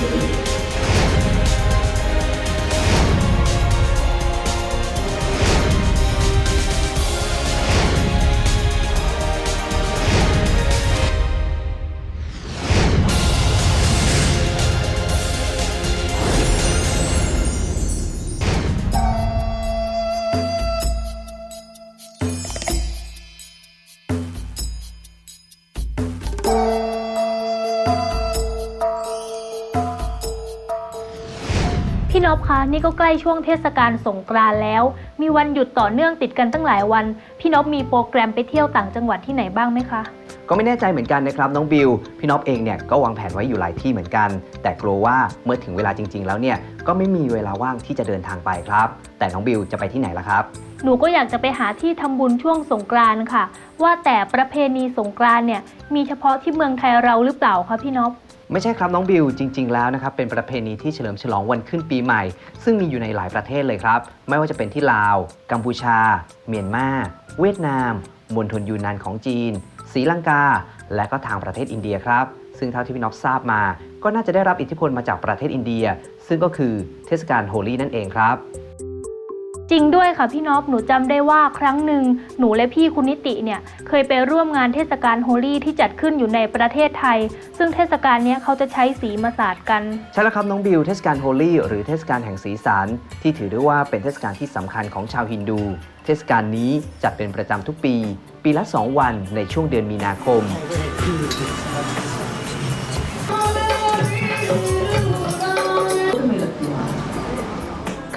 พี่น นี่ก็ใกล้ช่วงเทศกาลสงกรานต์แล้ว มีวันหยุดต่อเนื่องติดกันตั้งหลายวัน พี่นพมีโปรแกรมไปเที่ยวต่างจังหวัดที่ไหนบ้างไหมคะ ก็ไม่แน่ใจเหมือนกันนะครับน้องบิว พี่น็อปเองเนี่ยก็วางแผนไว้อยู่หลายที่เหมือนกัน แต่กลัวว่าเมื่อถึงเวลาจริง ๆ แล้วเนี่ยก็ไม่มีเวลาว่างที่จะเดินทางไปครับ แต่น้องบิวจะไปที่ไหนล่ะครับ หนูก็อยากจะไปหาที่ทำบุญช่วงสงกรานต์ค่ะ ว่าแต่ประเพณีสงกรานต์เนี่ยมีเฉพาะที่เมืองไทยเราหรือเปล่าคะพี่นพ ไม่ใช่ครับน้องบิวจริง ๆ แล้วนะครับเป็นประเพณีที่เฉลิมฉลองวันขึ้นปีใหม่ ซึ่งมีอยู่ในหลายประเทศเลยครับ ไม่ว่าจะเป็นที่ลาว กัมพูชา เมียนมา เวียดนามมณฑลยูนนานของจีนศรีลังกา และก็ทางประเทศอินเดียครับ ซึ่งเท่าที่พี่น็อปทราบมา ก็น่าจะได้รับอิทธิพลมาจากประเทศอินเดีย ซึ่งก็คือเทศกาลโฮลีนั่นเองครับ จริงด้วยค่ะพี่นพหนูจำได้ว่าครั้งหนึ่งหนูและพี่คุณนิติเนี่ยเคยไปร่วมงานเทศกาลโฮลี่ที่จัดขึ้นอยู่ในประเทศไทย ซึ่งเทศกาลนี้เขาจะใช้สีมาสาดกัน ใช่แล้วครับน้องบิวเทศกาลโฮลี่หรือเทศกาลแห่งสีสันที่ถือได้ว่าเป็นเทศกาลที่สำคัญของชาวฮินดู เทศกาลนี้จัดเป็นประจำทุกปี ปีละ 2 วันในช่วงเดือนมีนาคม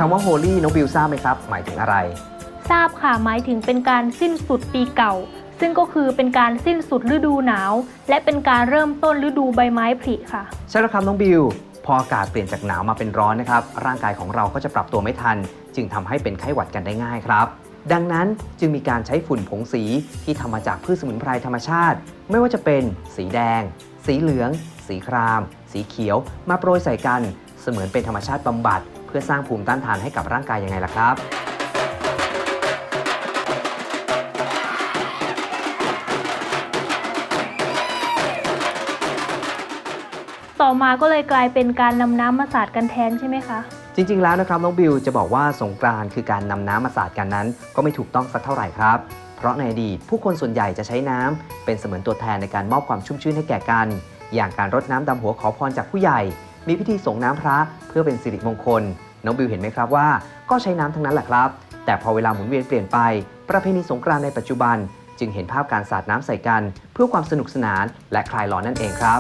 คำว่าโฮลีน้องบิวทราบไหมครับ หมายถึงอะไร ทราบค่ะหมายถึงเป็นการสิ้นสุดปีเก่า ซึ่งก็คือเป็นการสิ้นสุดฤดูหนาว และเป็นการเริ่มต้นฤดูใบไม้ผลิค่ะ ใช่แล้วครับน้องบิว พออากาศเปลี่ยนจากหนาวมาเป็นร้อนนะครับ ร่างกายของเราก็จะปรับตัวไม่ทัน จึงทำให้เป็นไข้หวัดกันได้ง่ายครับ ดังนั้นจึงมีการใช้ฝุ่นผงสีที่ทำมาจากพืชสมุนไพรธรรมชาติ ไม่ว่าจะเป็นสีแดง สีเหลือง สีคราม สีเขียว มาโปรยใส่กัน เสมือนเป็นธรรมชาติบำบัด เพื่อสร้างภูมิต้านทานให้กับร่างกายยังไงล่ะครับ ต่อมาก็เลยกลายเป็นการนำน้ำมาสาดกันแทนใช่ไหมคะ จริง ๆ แล้วนะครับน้องบิวจะบอกว่าสงกรานต์คือการนำน้ำมาสาดกันนั้น ก็ไม่ถูกต้องสักเท่าไหร่ครับ เพราะในอดีตผู้คนส่วนใหญ่จะใช้น้ำเป็นเสมือนตัวแทนในการมอบความชุ่มชื่นให้แก่กัน อย่างการรดน้ำดำหัวขอพรจากผู้ใหญ่ มีพิธีส่งน้ำพระเพื่อเป็นสิริมงคล น้องบิวเห็นไหมครับว่า ก็ใช้น้ำทั้งนั้นแหละครับ แต่พอเวลาหมุนเวียนเปลี่ยนไป ประเพณีสงกรานต์ในปัจจุบัน จึงเห็นภาพการสาดน้ำใส่กัน เพื่อความสนุกสนานและคลายร้อนนั่นเองครับ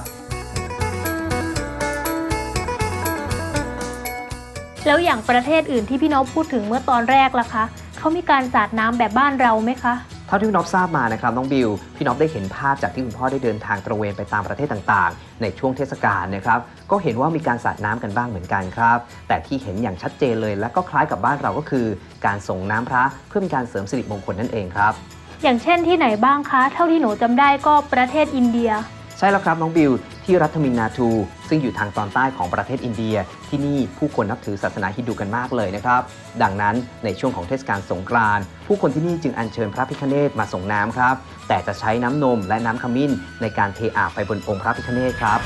แล้วอย่างประเทศอื่นที่พี่นพพูดถึงเมื่อตอนแรกล่ะคะ เขามีการสาดน้ำแบบบ้านเราไหมคะ เท่าที่พี่น็อปทราบมานะครับน้องบิวพี่น็อปได้เห็นภาพจากที่คุณพ่อได้เดินทางตระเวนไปตามประเทศต่างๆ ในช่วงเทศกาลนะครับก็เห็นว่ามีการสาดน้ำกันบ้างเหมือนกันครับ แต่ที่เห็นอย่างชัดเจนเลย และก็คล้ายกับบ้านเราก็คือ การส่งน้ำพระเพื่อเป็นการเสริมสิริมงคลนั่นเองครับ อย่างเช่นที่ไหนบ้างคะ เท่าที่หนูจำได้ก็ประเทศอินเดีย ใช่แล้วครับน้องบิว ที่รัฐมินนาทู ซึ่งอยู่ทางตอนใต้ของประเทศอินเดีย ที่นี่ผู้คนนับถือศาสนาฮินดูกันมากเลยนะครับ ดังนั้นในช่วงของเทศกาลสงกรานผู้คนที่นี่จึงอัญเชิญพระพิฆเนศมาส่งน้ำครับ แต่จะใช้น้ำนมและน้ำขมิ้น ในการเทอาบไปบนองค์พระพิฆเนศครับ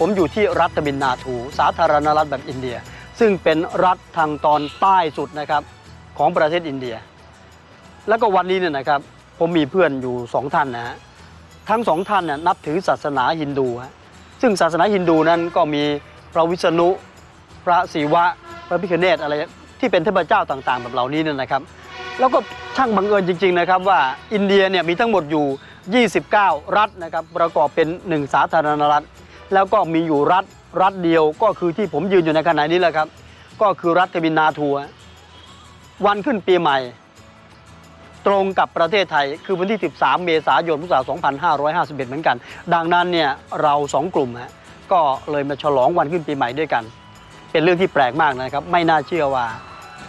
ผมอยู่ที่รัฐมินนาทู สาธารณรัฐแบบอินเดีย ซึ่งเป็นรัฐทางตอนใต้สุดนะครับของประเทศอินเดีย แล้วก็วันนี้เนี่ยนะครับ ผมมีเพื่อนอยู่สองท่านนะฮะทั้งสองท่านเนี่ยนับถือศาสนาฮินดูฮะซึ่งศาสนาฮินดูนั้นก็มีพระวิษณุ พระศิวะ พระพิฆเนศอะไรที่เป็นเทพเจ้าต่าง ๆ แบบเหล่านี้นี่ยนะครับ แล้วก็ช่างบังเอิญจริง ๆ นะครับ ว่าอินเดียเนี่ยมีทั้งหมดอยู่ 29 รัฐนะครับประกอบเป็นหนึ่งสาธารณรัฐ แล้วก็มีอยู่รัฐรัฐเดียวก็คือที่ผมยืนอยู่ในขณะนี้แหละครับ ก็คือรัฐเทมินนาทัววันขึ้นปีใหม่ ตรงกับประเทศไทย คือวันที่ 13 เมษายนพุทธศักราช2551 เหมือนกัน ดังนั้นเนี่ยเราสองกลุ่มฮะก็เลยมาฉลองวันขึ้นปีใหม่ด้วยกัน เป็นเรื่องที่แปลกมากนะครับ ไม่น่าเชื่อว่า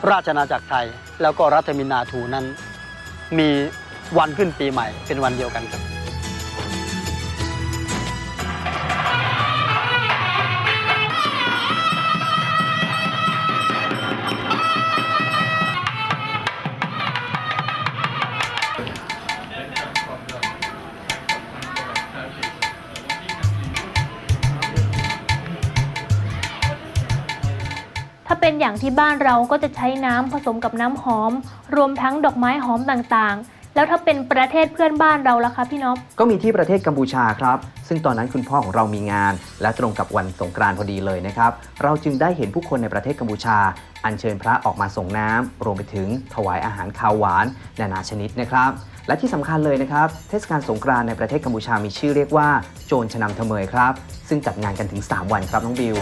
ราชนาจักรไทย แล้วก็รัฐมินนาทูนั้น มีวันขึ้นปีใหม่เป็นวันเดียวกันครับ ถ้าเป็นอย่างที่บ้านเราก็จะใช้น้ำผสมกับน้ำหอม รวมทั้งดอกไม้หอมต่างๆ แล้วถ้าเป็นประเทศเพื่อนบ้านเราล่ะคะพี่นพก็มีที่ประเทศกัมพูชาครับ ซึ่งตอนนั้นคุณพ่อของเรามีงาน และตรงกับวันสงกรานต์พอดีเลยนะครับ เราจึงได้เห็นผู้คนในประเทศกัมพูชา อัญเชิญพระออกมาส่งน้ำรวมไปถึงถวายอาหารคาวหวาน นานาชนิดนะครับ และที่สำคัญเลยนะครับ เทศกาลสงกรานต์ในประเทศกัมพูชามีชื่อเรียกว่า โจรชนำเทเมยครับ ซึ่งจัดงานกันถึง 3 วันครับน้องบิว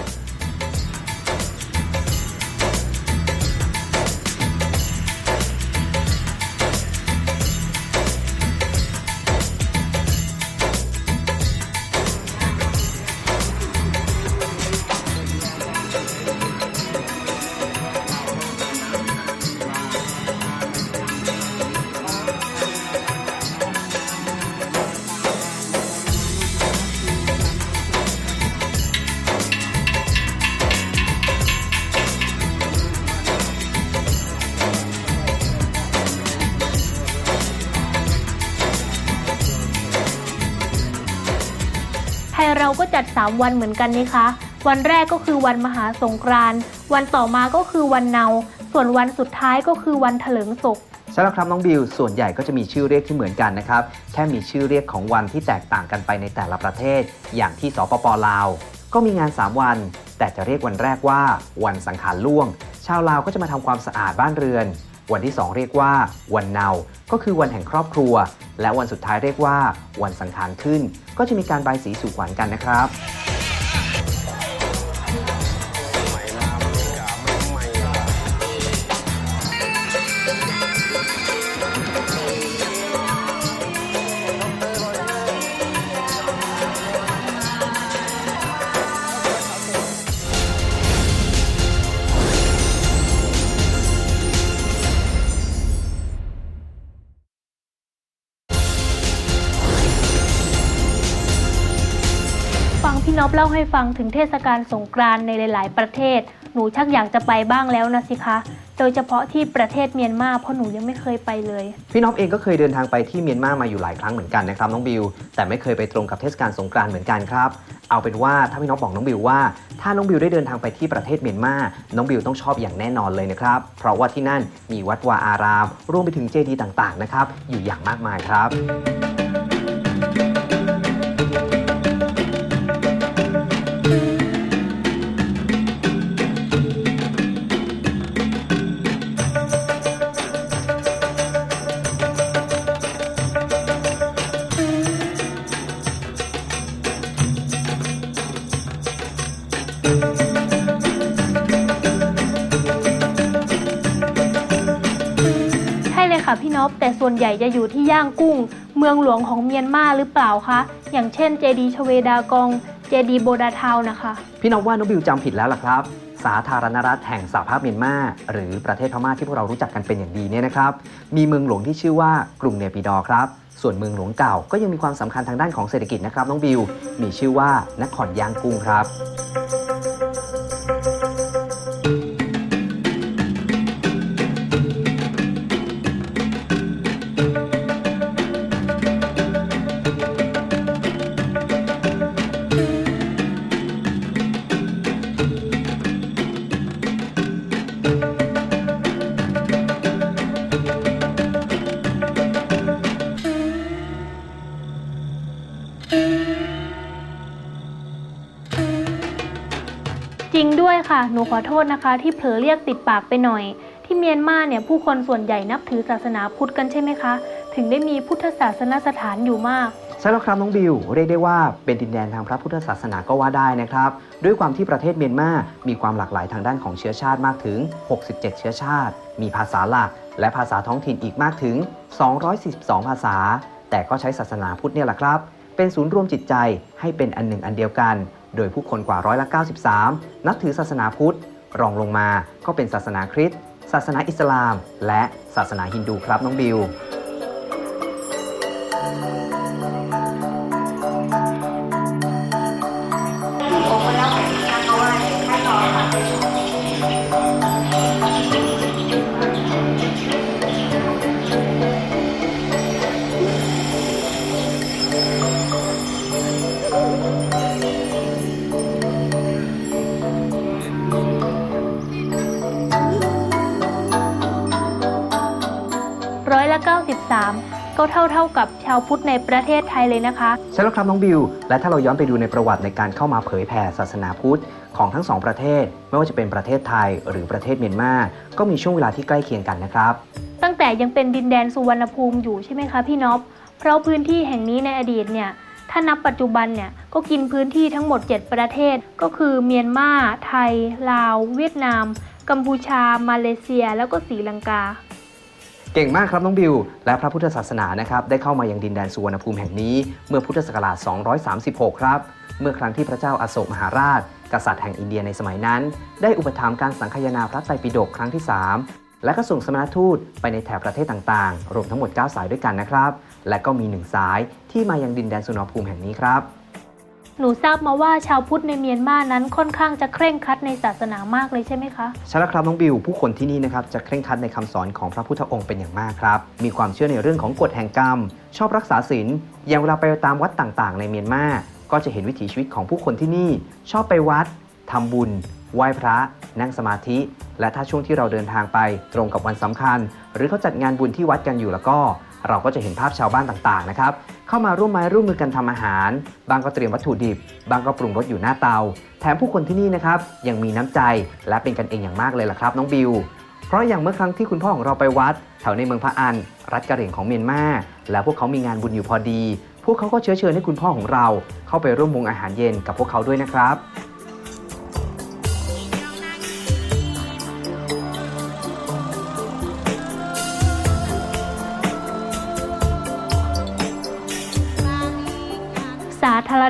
3 วันเหมือนกันนี่คะ วันแรกก็คือวันมหาสงกรานต์วันต่อมาก็คือวันเนา ส่วนวันสุดท้ายก็คือวันเถลิงศกใช่แล้วครับน้องบิวส่วนใหญ่ก็จะมีชื่อเรียกที่เหมือนกันนะครับ แค่มีชื่อเรียกของวันที่แตกต่างกันไปในแต่ละประเทศ อย่างที่สปปลาว ก็มีงาน 3 วัน แต่จะเรียกวันแรกว่า วันสังขารล่วง ชาวลาวก็จะมาทำความสะอาดบ้านเรือน วันที่ 2 เรียกว่า วันเนา ก็คือวันแห่งครอบครัว และวันสุดท้ายเรียกว่า วันสังขารขึ้น ก็จะมีการใบายสีสู่ขวัญกันนะครับ เล่าให้ฟังถึงเทศกาลสงกรานต์ในหลาย ๆ ประเทศ หนูชักอยากจะไปบ้างแล้วนะสิคะ โดยเฉพาะที่ประเทศเมียนมาเพราะหนูยังไม่เคยไปเลย พี่น้องเองก็เคยเดินทางไปที่เมียนมามาอยู่หลายครั้งเหมือนกันนะครับน้องบิว แต่ไม่เคยไปตรงกับเทศกาลสงกรานต์เหมือนกันครับ เอาเป็นว่าถ้าพี่น้องบอกน้องบิวว่า ถ้าน้องบิวได้เดินทางไปที่ประเทศเมียนมาน้องบิวต้องชอบอย่างแน่นอนเลยนะครับ เพราะว่าที่นั่นมีวัดวาอาราม รวมไปถึงเจดีย์ต่าง ๆ นะครับ อยู่อย่างมากมายครับ จะอยู่ที่ย่างกุ้ง เมืองหลวงของเมียนมาหรือเปล่าคะอย่างเช่นเจดีชเวดากอง เจดีโบดาทาวนะคะ พี่น้องว่าน้องบิวจำผิดแล้วล่ะครับ สาธารณรัฐแห่งสหภาพเมียนมาหรือประเทศพม่าที่พวกเรารู้จักกันเป็นอย่างดีเนี่ยนะครับ มีเมืองหลวงที่ชื่อว่ากรุงเนปิดอครับ ส่วนเมืองหลวงเก่าก็ยังมีความสำคัญทางด้านของเศรษฐกิจนะครับน้องบิว มีชื่อว่านครย่างกุ้งครับ หนูขอโทษนะคะ ที่เผลอเรียกติดปากไปหน่อย ที่เมียนมาเนี่ยผู้คนส่วนใหญ่นับถือศาสนาพุทธกันใช่ไหมคะ ถึงได้มีพุทธศาสนสถานอยู่มาก ใช่แล้วครับน้องบิว เรียกได้ว่าเป็นดินแดนทางพระพุทธศาสนาก็ว่าได้นะครับ ด้วยความที่ประเทศเมียนมา มีความหลากหลายทางด้านของเชื้อชาติมากถึง 67 เชื้อชาติ มีภาษาหลัก และภาษาท้องถิ่นอีกมากถึง 242 ภาษา แต่ก็ใช้ศาสนาพุทธเนี่ยแหละครับ เป็นศูนย์รวมจิตใจให้เป็นอันหนึ่งอันเดียวกัน โดยผู้คนกว่าร้อยละ 93 นับถือศาสนาพุทธ รองลงมาก็เป็นศาสนาคริสต์ศาสนาอิสลาม และศาสนาฮินดูครับน้องบิว ก็เท่าเท่าๆกับชาวพุทธในประเทศไทยเลยนะคะ ใช่แล้วครับน้องบิว และถ้าเราย้อนไปดูในประวัติในการเข้ามาเผยแผ่ศาสนาพุทธของทั้งสองประเทศ ไม่ว่าจะเป็นประเทศไทยหรือประเทศเมียนมา ก็มีช่วงเวลาที่ใกล้เคียงกันนะครับ ตั้งแต่ยังเป็นดินแดนสุวรรณภูมิอยู่ใช่ไหมคะพี่น็อปเพราะพื้นที่แห่งนี้ในอดีตเนี่ยถ้านับปัจจุบันเนี่ยก็กินพื้นที่ทั้งหมด 7 ประเทศ ก็คือเมียนมาไทย ลาว เวียดนาม กัมพูชา มาเลเซีย แล้วก็ศรีลังกา เก่งมากครับน้องบิว และพระพุทธศาสนานะครับได้เข้ามายังดินแดนสุวรรณภูมิแห่งนี้เมื่อพุทธศักราช 236 ครับ เมื่อครั้งที่พระเจ้าอาโศกมหาราช กษัตริย์แห่งอินเดียในสมัยนั้น ได้อุปถัมภ์การสังคายนาพระไตรปิฎกครั้งที่ 3 และก็ส่งสมณทูตไปในแถบประเทศต่างๆ รวมทั้งหมด 9 สายด้วยกันนะครับ และก็มีหนึ่งสายที่มายังดินแดนสุวรรณภูมิแห่งนี้ครับ หนูทราบมาว่าชาวพุทธในเมียนมานั้นค่อนข้างจะเคร่งครัดในศาสนามากเลยใช่ไหมคะ ใช่แล้วครับน้องบิวผู้คนที่นี่นะครับจะเคร่งครัดในคำสอนของพระพุทธองค์เป็นอย่างมากครับ มีความเชื่อในเรื่องของกฎแห่งกรรม ชอบรักษาศีลอย่างเวลาไปตามวัดต่างๆ ในเมียนมาก็จะเห็นวิถีชีวิตของผู้คนที่นี่ ชอบไปวัดทำบุญ ไหว้พระ นั่งสมาธิ และถ้าช่วงที่เราเดินทางไปตรงกับวันสำคัญ หรือเขาจัดงานบุญที่วัดกันอยู่แล้วก็ เราก็จะเห็นภาพชาวบ้านต่างๆนะครับเข้ามาร่วมไม้ร่วมมือกันทำอาหาร บางก็เตรียมวัตถุดิบ บางก็ปรุงรสอยู่หน้าเตา แถมผู้คนที่นี่นะครับยังมีน้ำใจและเป็นกันเองอย่างมากเลยล่ะครับ น้องบิว เพราะอย่างเมื่อครั้งที่คุณพ่อของเราไปวัดแถวในเมืองพระอัน รัฐกะเหรี่ยงของเมียนมาแล้วพวกเขามีงานบุญอยู่พอดี พวกเขาก็เชื้อเชิญให้คุณพ่อของเรา เข้าไปร่วมวงอาหารเย็นกับพวกเขาด้วยนะครับ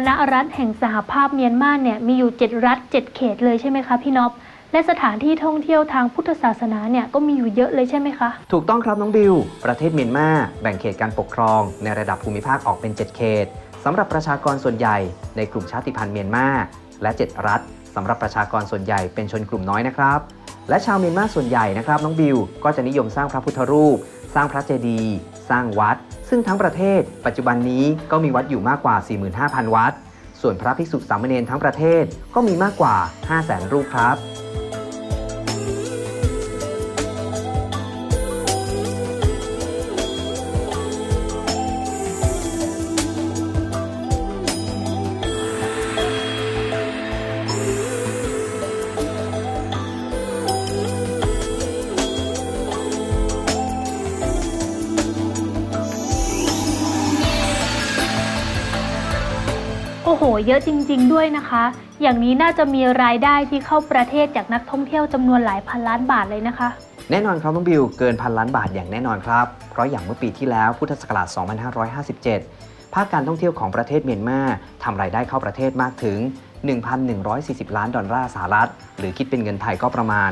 ณรัฐแห่งสหภาพเมียนมาเนี่ยมีอยู่ 7 รัฐ 7 เขตเลยใช่ไหมคะพี่น็อปและสถานที่ท่องเที่ยวทางพุทธศาสนาเนี่ยก็มีอยู่เยอะเลยใช่ไหมคะ ถูกต้องครับน้องบิว ประเทศเมียนมาแบ่งเขตการปกครอง ในระดับภูมิภาคออกเป็น 7 เขตสำหรับประชากรส่วนใหญ่ในกลุ่มชาติพันธุ์เมียนมาและ 7 รัฐสำหรับประชากรส่วนใหญ่เป็นชนกลุ่มน้อยนะครับ และชาวเมียนมาส่วนใหญ่นะครับน้องบิว ก็จะนิยมสร้างพระพุทธรูป สร้างพระเจดีย์ สร้างวัด ซึ่งทั้งประเทศ ปัจจุบันนี้ก็มีวัดอยู่มากกว่า 45,000 วัด ส่วนพระภิกษุสามเณรทั้งประเทศก็มีมากกว่า 500,000 รูปครับ โอ้โห เยอะจริง ๆ ด้วยนะคะ อย่างนี้น่าจะมีรายได้ที่เข้าประเทศจากนักท่องเที่ยวจำนวนหลายพันล้านบาทเลยนะคะ แน่นอนครับน้องบิวเกินพันล้านบาทอย่างแน่นอนครับ เพราะอย่างเมื่อปีที่แล้วพุทธศักราช 2557 ภาคการท่องเที่ยวของประเทศเมียนมาทำรายได้เข้าประเทศมากถึง 1,140 ล้านดอลลาร์สหรัฐ หรือคิดเป็นเงินไทยก็ประมาณ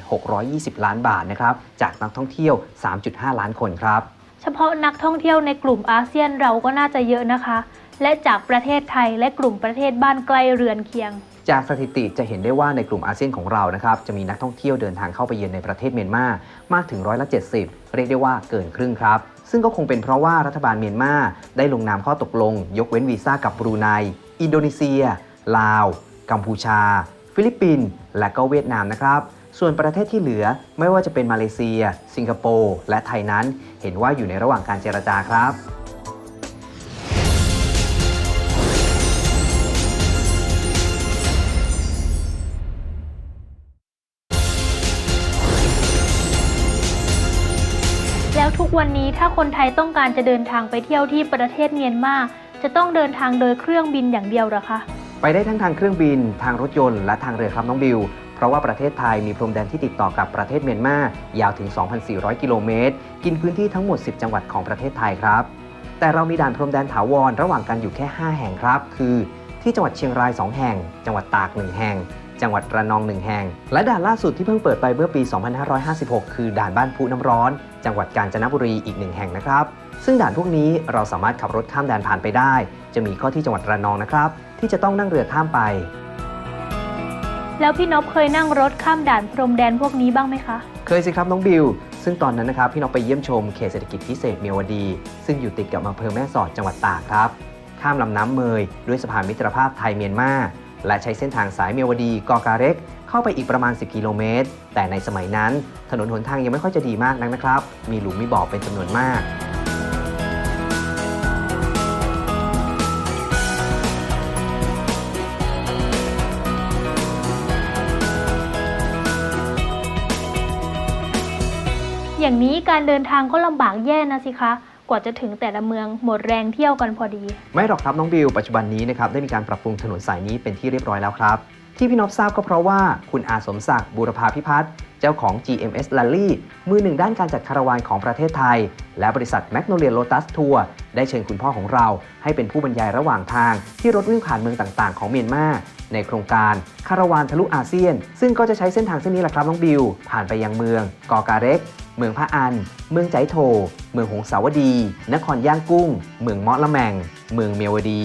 37,620 ล้านบาทนะครับจากนักท่องเที่ยว 3.5 ล้านคนครับ เฉพาะนักท่องเที่ยวในกลุ่มอาเซียนเราก็น่าจะเยอะนะคะ และจากประเทศไทยและกลุ่มประเทศบ้านใกล้เรือนเคียง จากสถิติจะเห็นได้ว่าในกลุ่มอาเซียนของเรานะครับจะมีนักท่องเที่ยวเดินทางเข้าไปเยือนในประเทศเมียนมามากถึงร้อยละ 70 เรียกได้ว่าเกินครึ่งครับซึ่งก็คงเป็นเพราะว่ารัฐบาลเมียนมาได้ลงนามข้อตกลง ยกเว้นวีซ่ากับบรูไน อินโดนีเซีย ลาว กัมพูชา ฟิลิปปินส์และก็เวียดนามนะครับ ส่วนประเทศที่เหลือไม่ว่าจะเป็นมาเลเซีย สิงคโปร์ และไทยนั้น เห็นว่าอยู่ในระหว่างการเจรจาครับ วันนี้ถ้าคนไทยต้องการจะเดินทางไปเที่ยวที่ประเทศเมียนมาจะต้องเดินทางโดยเครื่องบินอย่างเดียวหรอคะไปได้ทั้งทางเครื่องบิน ทางรถยนต์และทางเรือครับน้องบิว เพราะว่าประเทศไทยมีพรมแดนที่ติดต่อกับประเทศเมียนมายาวถึง 2,400 กิโลเมตร กินพื้นที่ทั้งหมด 10 จังหวัดของประเทศไทยครับ แต่เรามีด่านพรมแดนถาวรระหว่างกันอยู่แค่ 5 แห่งครับ คือ ที่จังหวัดเชียงราย 2 แห่ง จังหวัดตาก 1 แห่ง จังหวัดระนอง1แห่ง และด่านล่าสุดที่เพิ่งเปิดไปเมื่อปี 2556 คือด่านบ้านพุน้ำร้อน จังหวัดกาญจนบุรีอีกหนึ่งแห่งนะครับ ซึ่งด่านพวกนี้เราสามารถขับรถข้ามแดนผ่านไปได้ จะมีข้อที่จังหวัดระนองนะครับ ที่จะต้องนั่งเรือข้ามไป แล้วพี่นพเคยนั่งรถข้ามด่านพรมแดนพวกนี้บ้างไหมคะ เคยสิครับน้องบิว ซึ่งตอนนั้นนะครับพี่น้องไปเยี่ยมชมเขตเศรษฐกิจพิเศษเมียวดี ซึ่งอยู่ติดกับอำเภอแม่สอดจังหวัดตากครับ ข้ามลำน้ำเมยด้วยสะพานมิตรภาพไทยเมียนมา และใช้เส้นทางสายเมียวดีกอกาเร็กเข้าไปอีกประมาณ 10 กิโลเมตร แต่ในสมัยนั้น ถนนหนทางยังไม่ค่อยจะดีมากนักนะครับ มีหลุมมีบ่อเป็นจำนวนมากอย่างนี้การเดินทางก็ลำบากแย่นะสิคะ กว่าจะถึงแต่ละเมืองหมดแรงเที่ยวกันพอดี ไม่หรอกครับน้องบิวปัจจุบันนี้นะครับได้มีการปรับปรุงถนนสายนี้เป็นที่เรียบร้อยแล้วครับ ที่พี่นพทราบก็เพราะว่าคุณอาสมศักดิ์บูรพาพิพัฒน์เจ้าของ GMS Rally มือหนึ่งด้านการจัดคาราวานของประเทศไทย และบริษัท Magnolia Lotus Tour ได้เชิญคุณพ่อของเรา ให้เป็นผู้บรรยายระหว่างทาง ที่รถวิ่งผ่านเมืองต่างๆ ของเมียนมาในโครงการคาราวานทะลุอาเซียน ซึ่งก็จะใช้เส้นทางเส้นนี้แหละครับน้องบิว ผ่านไปยังเมือง กอการเร็ก เมืองพระอัน เมืองใจโถเมืองหงสาวดี นครย่างกุ้ง เมืองเมาะละแมง เมืองเมียวดี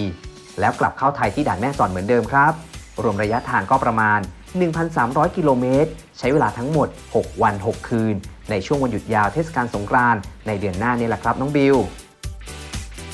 แล้วกลับเข้าไทยที่ด่านแม่สอดเหมือนเดิมครับ รวมระยะทางก็ประมาณ 1,300 กิโลเมตร ใช้เวลาทั้งหมด 6 วัน 6 คืน ในช่วงวันหยุดยาวเทศกาลสงกรานต์ในเดือนหน้านี่แหละครับน้องบิว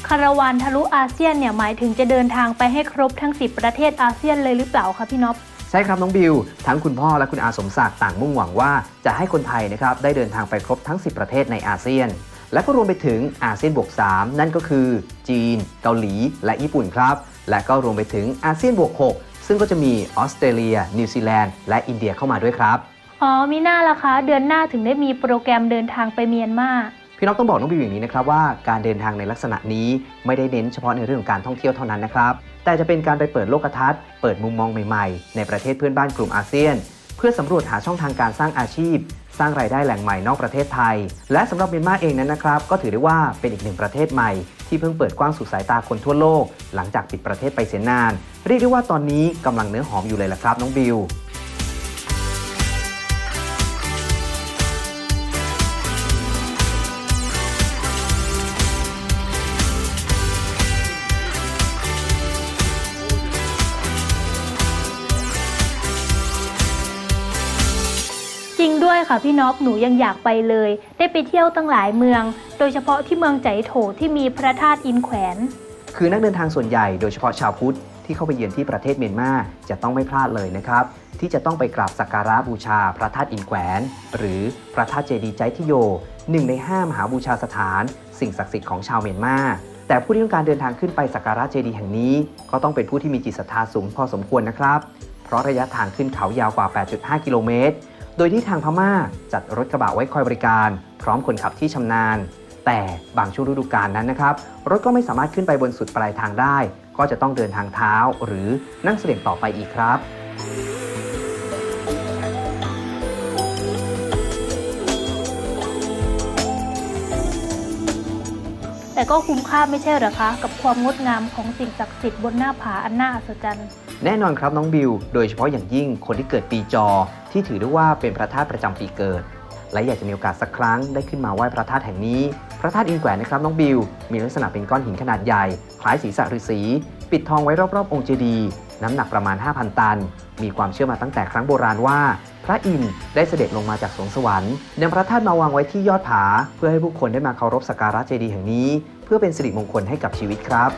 คาราวานทะลุอาเซียนเนี่ยหมายถึงจะเดินทางไปให้ครบทั้ง 10 ประเทศอาเซียนเลยหรือเปล่าคะพี่นพใช่ครับน้องบิว ทั้งคุณพ่อและคุณอาสมศักดิ์ต่างมุ่งหวังว่าจะให้คนไทยนะครับได้เดินทางไปครบทั้ง 10 ประเทศในอาเซียน และก็รวมไปถึงอาเซียนบวก 3 นั่นก็คือ จีน เกาหลี และญี่ปุ่นครับ และก็รวมไปถึงอาเซียนบวก 6 ซึ่งก็จะมีออสเตรเลีย นิวซีแลนด์ และอินเดียเข้ามาด้วยครับ อ๋อมีหน้าละคะเดือนหน้าถึงได้มีโปรแกรมเดินทางไปเมียนมาพี่น้องต้องบอกน้องบิวอย่างนี้นะครับว่าการเดินทางในลักษณะนี้ไม่ได้เน้นเฉพาะในเรื่องของการท่องเที่ยวเท่านั้นนะครับ แต่จะเป็นการไปเปิดโลกทัศน์ เปิดมุมมองใหม่ๆ ในประเทศเพื่อนบ้านกลุ่มอาเซียน เพื่อสำรวจหาช่องทางการสร้างอาชีพ สร้างรายได้แหล่งใหม่นอกประเทศไทย และสำหรับเมียนมาเองนั้นนะครับ ก็ถือได้ว่าเป็นอีกหนึ่งประเทศใหม่ ที่เพิ่งเปิดกว้างสู่สายตาคนทั่วโลก หลังจากปิดประเทศไปเสียนาน เรียกได้ว่าตอนนี้กำลังเนื้อหอมอยู่เลยละครับน้องบิว ค่ะพี่นพหนูยังอยากไปเลย ได้ไปเที่ยวตั้งหลายเมือง โดยเฉพาะที่เมืองใจโถที่มีพระธาตุอินแขวน คือนักเดินทางส่วนใหญ่โดยเฉพาะชาวพุทธที่เข้าไปเยือนที่ประเทศเมียนมาจะต้องไม่พลาดเลยนะครับ ที่จะต้องไปกราบสักการะบูชาพระธาตุอินแขวน หรือพระธาตุเจดีย์ใจทิโยหนึ่งในห้ามหาบูชาสถาน สิ่งศักดิ์สิทธิ์ของชาวเมียนมาแต่ผู้ที่ต้องการเดินทางขึ้นไปสักการะเจดีย์แห่งนี้ ก็ต้องเป็นผู้ที่มีจิตศรัทธาสูงพอสมควรนะครับ เพราะระยะทางขึ้นเขายาวกว่า 8.5 กิโลเมตร โดยที่ทางพม่าจัดรถกระบะไว้คอยบริการ พร้อมคนขับที่ชำนาญ แต่บางช่วงฤดูกาลนั้นนะครับ รถก็ไม่สามารถขึ้นไปบนสุดปลายทางได้ ก็จะต้องเดินทางเท้า หรือนั่งเสลี่ยงต่อไปอีกครับแต่ก็คุ้มค่าไม่ใช่หรอคะ กับความงดงามของสิ่งศักดิ์สิทธิ์บนหน้าผาอันน่าอัศจรรย์ แน่นอนครับน้องบิว โดยเฉพาะอย่างยิ่งคนที่เกิดปีจอ ที่ถือได้ว่าเป็นพระธาตุประจำปีเกิด และอยากจะมีโอกาสสักครั้งได้ขึ้นมาไหว้พระธาตุแห่งนี้ พระธาตุอินแขวนนะครับน้องบิว มีลักษณะเป็นก้อนหินขนาดใหญ่ คล้ายศีรษะฤาษีปิดทองไว้รอบๆองค์เจดีย์น้ำหนักประมาณ 5,000 ตัน มีความเชื่อมาตั้งแต่ครั้งโบราณว่า พระอินทร์ได้เสด็จลงมาจากสวงสวรรค์นำพระธาตุมาวางไว้ที่ยอดผา เพื่อให้ผู้คนได้มาเคารพสักการะเจดีย์แห่งนี้ เพื่อเป็นสิริมงคลให้กับชีวิตครับ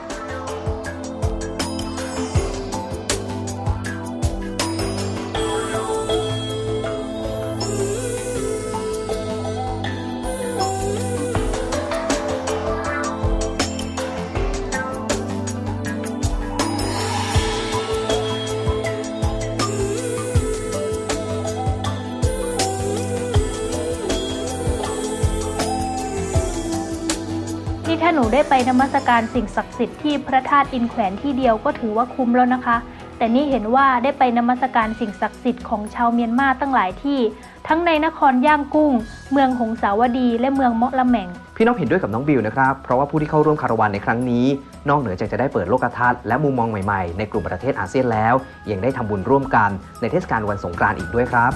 หนูได้ไปนมัสการสิ่งศักดิ์สิทธิ์ที่พระธาตุอินแขวนที่เดียวก็ถือว่าคุ้มแล้วนะคะ แต่นี่เห็นว่าได้ไปนมัสการสิ่งศักดิ์สิทธิ์ของชาวเมียนมาตั้งหลายที่ ทั้งในนครย่างกุ้ง เมืองหงสาวดี และเมืองเมาะละแหม่งพี่น้องเห็นด้วยกับน้องบิวนะครับ เพราะว่าผู้ที่เข้าร่วมคารวานในครั้งนี้ นอกเหนือจากจะได้เปิดโลกทัศน์และมุมมองใหม่ๆ ในกลุ่มประเทศอาเซียนแล้ว ยังได้ทำบุญร่วมกันในเทศกาลวันสงกรานต์อีกด้วยครับ